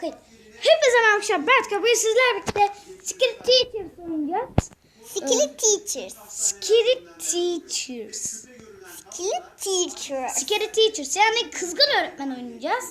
kayıt. Hepinize merhaba arkadaşlar. Ben. Bugün sizlerle birlikte Secret Teachers oynayacağız. Skillet teachers. Secret Teachers. Skillet teachers. Secret Teachers yani kızgın öğretmen oynayacağız.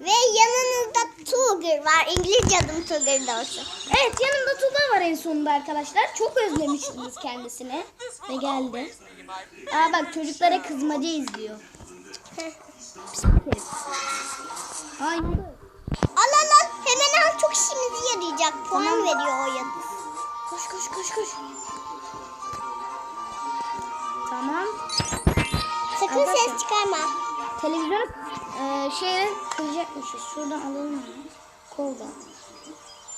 Ve yanınızda Tuger var. İngilizce adım Tuger doğrusu. Evet yanımda Tuba var en sonunda arkadaşlar. Çok özlemiştiniz kendisini. Ve geldi. Aa bak çocuklara kızmaca izliyor. Koş. Tamam. Sakın Arkadaşlar. ses çıkarma. Televizyonu e, şeye kıracakmışız. Şuradan alalım onu. Kolda.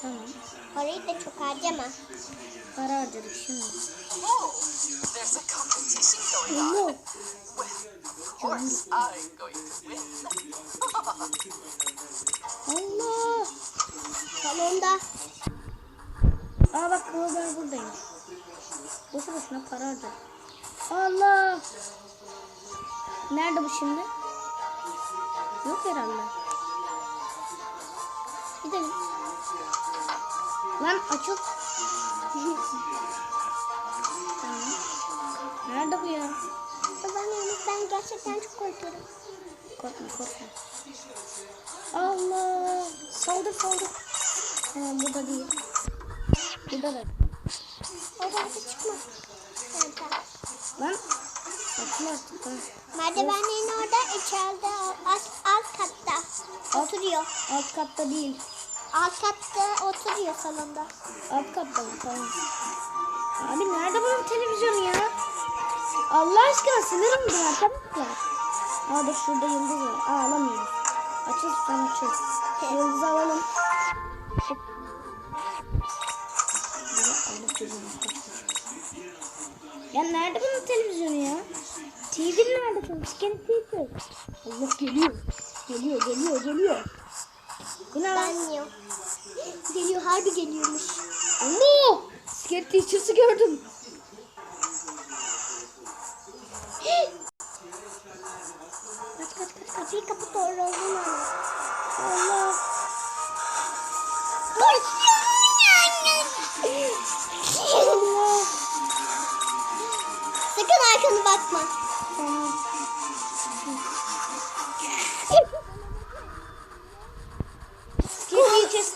Tamam. Parayı da çok harcama. Para harcadık şimdi. Win. Allah. Salonda. Aa bak kılıçlar buradaymış. Boşu boşuna para harcadık. Allah. Nerede bu şimdi? Yok herhalde. Gidelim. Lan açıl. tamam. Nerede bu ya? Babaannem ben gerçekten çok korkuyorum. Korkma korkma. Allah. Saldır saldır. Tamam burada değil. Burada da. Oradan da çıkma. Ha, tamam. Lan. Açıl artık. lan. Merdivenlerin orada içeride alt, alt katta oturuyor. Alt katta değil. Alt katta oturuyor salonda. Alt katta mı? Tamam. Abi nerede bunun televizyonu ya? Allah aşkına sinir oldum arkadaşlar. Aa dur şurada yıldız var. Aa alamıyoruz. Açıl sen açıl. Yıldızı alalım. Ya nerede bunun televizyonu ya? TV nerede bunun? Scan TV. Allah geliyor. Geliyor geliyor geliyor. Bu ne lan? Ben yok. Geliyor harbi geliyormuş. Allah! Scared Teachers'ı gördüm.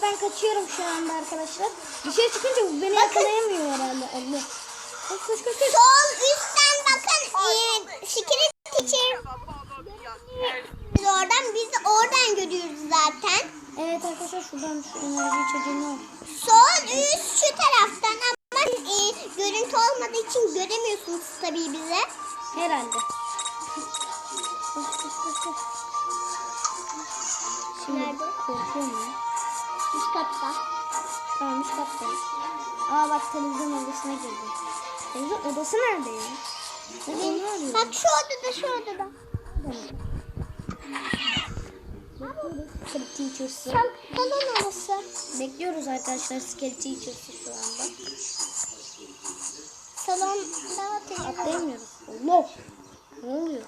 Teachers'tan kaçıyorum şu anda arkadaşlar. Dışarı çıkınca bu beni yakalayamıyor herhalde. Allah. Koş koş koş. Sol üstten bakın. Ee, Secret teacher. Biz oradan biz oradan görüyoruz zaten. Evet arkadaşlar şuradan şu enerji içeceğini al. Sol üst şu taraftan ama e, görüntü olmadığı için göremiyorsunuz tabii bize. Herhalde. Şimdi Nerede? korkuyorum ya. Üst katta. Tamam üst katta. Aa bak televizyon odasına girdim. Televizyon odası nerede ya? Arıyorum. Bak şu odada şu odada. Skelet Teachers'ı. Sal salon orası. Bekliyoruz arkadaşlar Skelet Teachers'ı şu anda. Salonda televizyon. Atlayamıyoruz. Allah! Ne oluyor?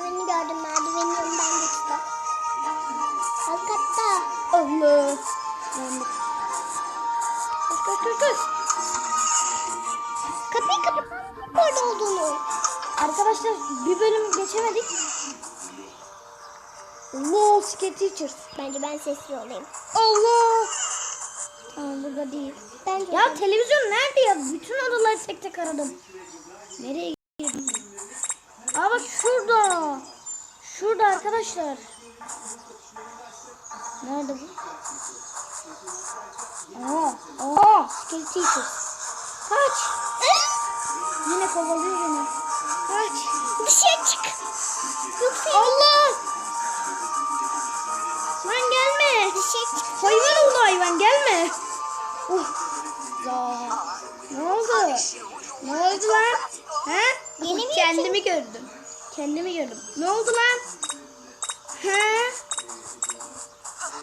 Merdiveni gördüm. Merdivenin yanından geçti. Alt katta. Allah! Koş koş koş koş. Kapıyı kapat. Orada olduğunu. Arkadaşlar bir bölüm geçemedik. Allah Skelet Teachers. Bence ben sesli olayım. Allah! Tamam burada değil. Bence Ya televizyon nerede ya? Bütün odaları tek tek aradım. Nereye şurada. Şurada arkadaşlar. Nerede bu? Aa, aa, Skelly Teachers. Kaç. Yine kovalıyor beni. Kaç. dışarı çık. Yoksa Allah! Lan gelme. dışarı çık. Hayvan oldu hayvan gelme. Uh. Ya. Ne oldu? Ne oldu lan? He? Yeni mi Kendimi gördüm. Kendimi gördüm. Ne oldu lan? He?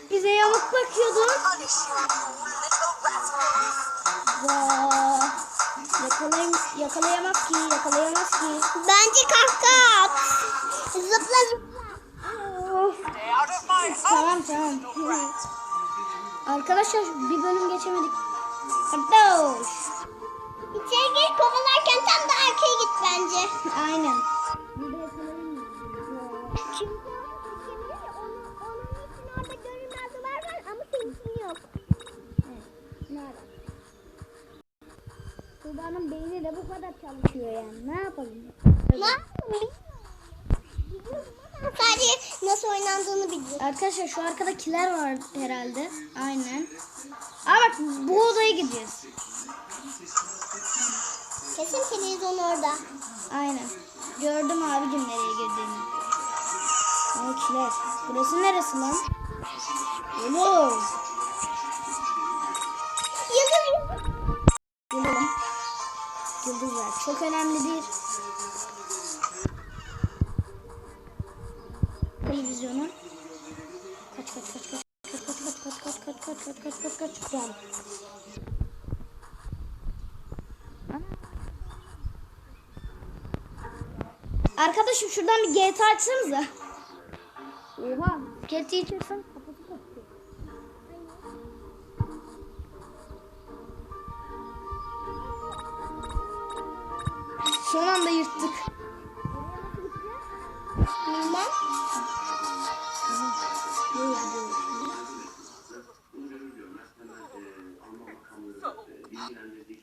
Bize yamuk bakıyordun. Ya. Yakalayam yakalayamaz ki, yakalayamaz ki. Bence kahkaha at. Zıpla. Tamam tamam. Arkadaşlar bir bölüm geçemedik. Kardeş. İçeri gir kovalarken tam da arkaya git bence. Aynen. Tuğba'nın beyni de bu kadar çalışıyor yani. Ne yapalım? Ne ama Sadece nasıl oynandığını biliyorum. Arkadaşlar şu arkadakiler var herhalde. Aynen. Aa bak bu odaya gideceğiz. Kesin televizyon orada. Aynen. Gördüm abicim nereye girdiğini. Aa kiler. Burası neresi lan? Oğlum. Çok önemlidir. Televizyonu. Kaç kaç kaç kaç. Kaç kaç kaç kaç kaç kaç kaç kaç kaç kaç kaç Tamam. Arkadaşım şuradan bir GTA açsanıza. Oha. GTA'yı açarsan Son anda yırttık. Bilmem.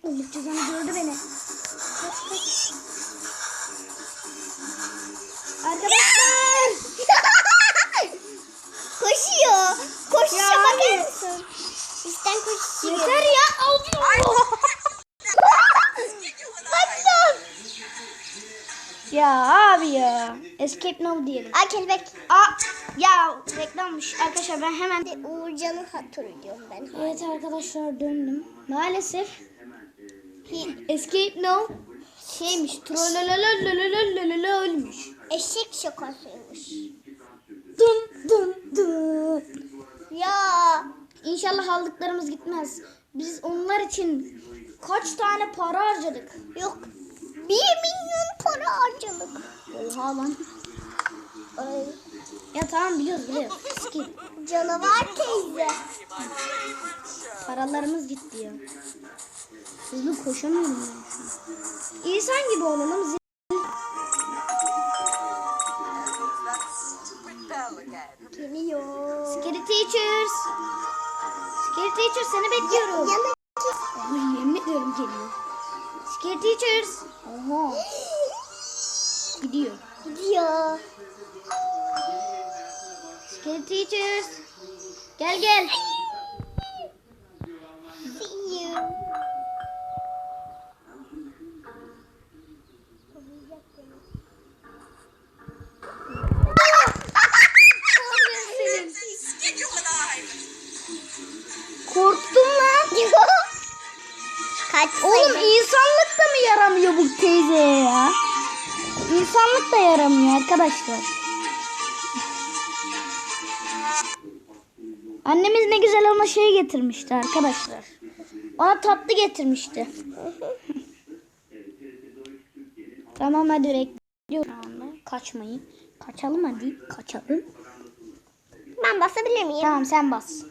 Allah cezanı gördü beni. Arkadaşlar. Koşuyor. Koşuşa Ya bakar abi. mısın? Üstten koşuyor. Yeter ya. Allah. Kaçtım. Ya abi ya. Escape now diyelim. Aa kelebek. Aa ya reklammış. Arkadaşlar ben hemen Uğurcan'ı hatırlıyorum ben. Evet arkadaşlar döndüm. Maalesef Escape now şeymiş. Trollolololololololol ölmüş. Eşek şakasıymış. Dın dın dın. Ya. İnşallah aldıklarımız gitmez. Biz onlar için kaç tane para harcadık? Yok. Bir milyon para harcadık. Oha lan. Ay, Ya tamam biliyoruz biliyoruz. Canavar teyze. Paralarımız gitti ya. Hızlı koşamıyorum ben. İnsan gibi olalım. Zil-. Geliyor. Scary Teachers. Scary Teachers seni bekliyorum. Yana Ay yemin ediyorum geliyor. Scary Teachers. Oha gidiyor. gidiyor. Scary Teachers. Gel gel. See you. Yaramıyor arkadaşlar. Annemiz ne güzel ona şey getirmişti arkadaşlar. Ona tatlı getirmişti. tamam hadi bekliyorum. Kaçmayın. Kaçalım hadi. Kaçalım. Ben basabilir miyim? Tamam sen bas.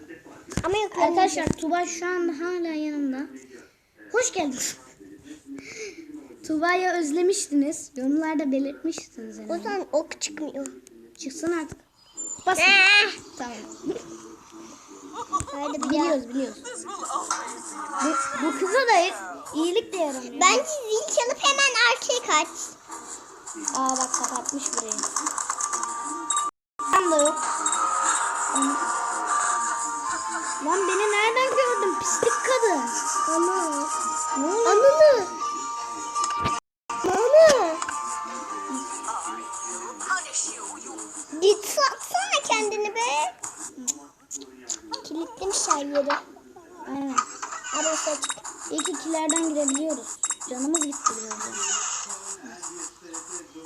Ama yok. Arkadaşlar Tuba şu anda hala yanımda. Hoş geldin. Tuba'yı özlemiştiniz. Yorumlarda belirtmiştiniz. O herhalde. zaman ok çıkmıyor. Çıksın artık. Bas. Eh, tamam. Haydi. Biliyoruz biliyoruz. Bu, bu kıza da iyilik de yaramıyor. Bence zil çalıp hemen arkaya kaç. Aa bak kapatmış burayı. Tam da yok. Git satsana kendini be. Kilitlemişler yeri. Aynen. Arası açık. İlk ikilerden girebiliyoruz. Canımız gitti birazdan.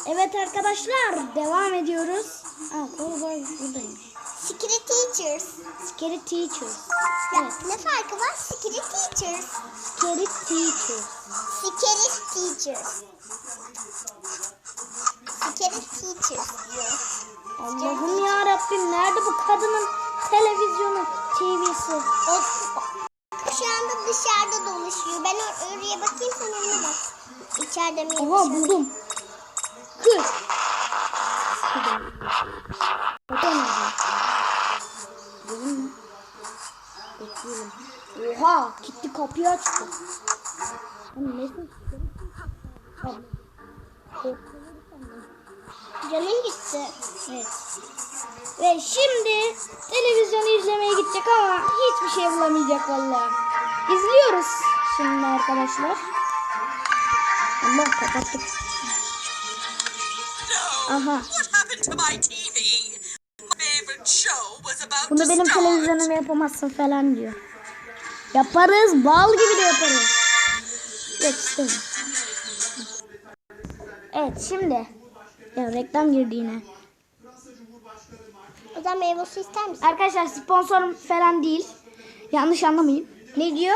Evet arkadaşlar devam ediyoruz. Aa Korboy buradaymış. Secret Teachers. Scary Teachers. Ya, Evet. Ne farkı var? Secret Teachers. Scary Teachers. Secret Teachers. Secret Teachers kadının televizyonu, TV'si? O, şu anda dışarıda dolaşıyor. Ben or- oraya bakayım sen ona bak. İçeride mi? Oha dışarıda? buldum. Bakalım. Buldun mu? Bekliyorum. Oha gitti kapıyı açtı. Lan ne ses? Abi. Canın gitti. Evet. Ve şimdi televizyonu izlemeye gidecek ama hiçbir şey bulamayacak vallahi. İzliyoruz şimdi arkadaşlar. Allah kapattık. Aha. Bunu benim start. televizyonuma yapamazsın falan diyor. Yaparız. Bal gibi de yaparız. Yok istemiyorum. Evet şimdi. Ya reklam girdi yine. O zaman meyve suyu ister misin? Arkadaşlar sponsorum falan değil. Yanlış anlamayın. Ne diyor?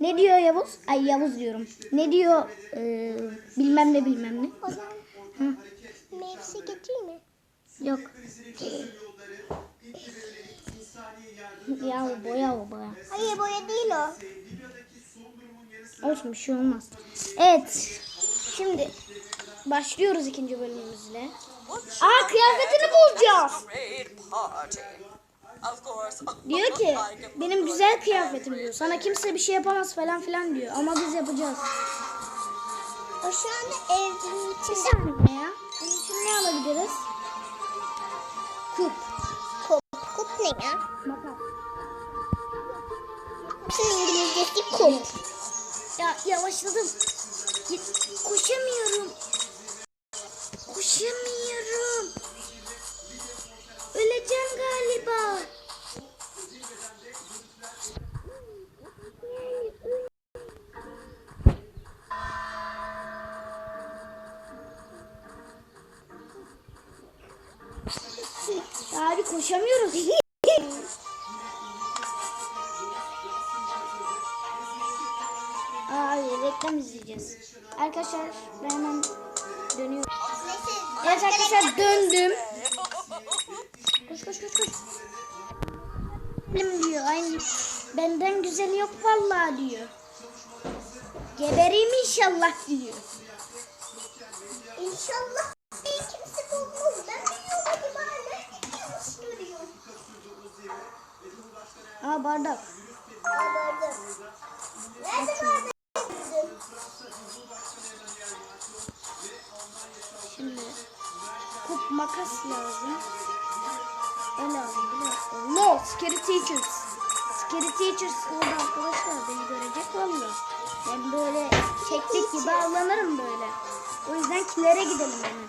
Ne diyor Yavuz? Ay Yavuz diyorum. Ne diyor? Ee, bilmem ne bilmem ne. O zaman Hı. meyve suyu getireyim mi? Yok. ya o boya o boya. Hayır boya değil o. Olsun bir şey olmaz. Evet. Şimdi başlıyoruz ikinci bölümümüzle. Aa kıyafetini bulacağız. Diyor ki benim güzel kıyafetim diyor. Sana kimse bir şey yapamaz falan filan diyor. Ama biz yapacağız. O şu anda evin Bir içinde. ya. Bunun için ne alabiliriz? Kup. Kup. Kup ne ya? Makas. Şimdi İngilizcesi kup. Ya yavaşladım. Git. Koşamıyorum. Koşamıyorum. Öleceğim galiba. Abi koşamıyoruz. Abi reklam izleyeceğiz. Arkadaşlar ben. Evet arkadaşlar döndüm. Koş koş koş koş. Benim diyor aynı. Benden güzel yok vallahi diyor. Gebereyim inşallah diyor. İnşallah kimse bulmaz. Ben biliyorum acaba nerede yanlış görüyorum. Aa bardak. Nerede vardı? Makas lazım. O lazım lazım. No, scary teachers. Scary teachers orada arkadaşlar beni görecek valla. Ben böyle keklik gibi avlanırım böyle. O yüzden kilere gidelim hemen.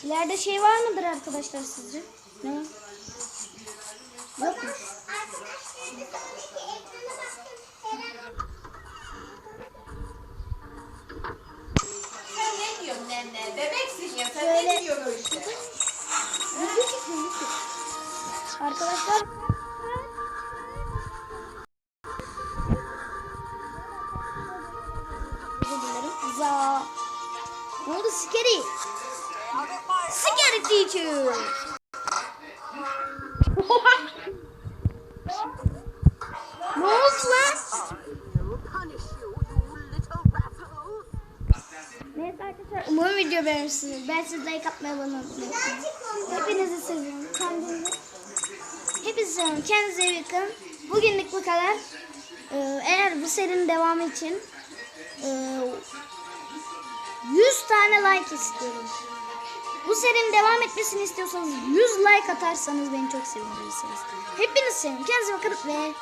Kilerde şey var mıdır arkadaşlar sizce? Ne? Yokmuş. Neyse arkadaşlar umarım video beğenmişsiniz. Ben siz like atmayı bana unutmayın. Hepinizi seviyorum. Kendinize. Hepinizi seviyorum. Kendinize iyi bakın. Bugünlük bu kadar. Ee, eğer bu serinin devamı için e, 100 tane like istiyorum. Bu serinin devam etmesini istiyorsanız 100 like atarsanız beni çok sevindirirsiniz. Hepinizi seviyorum. Kendinize bakın ve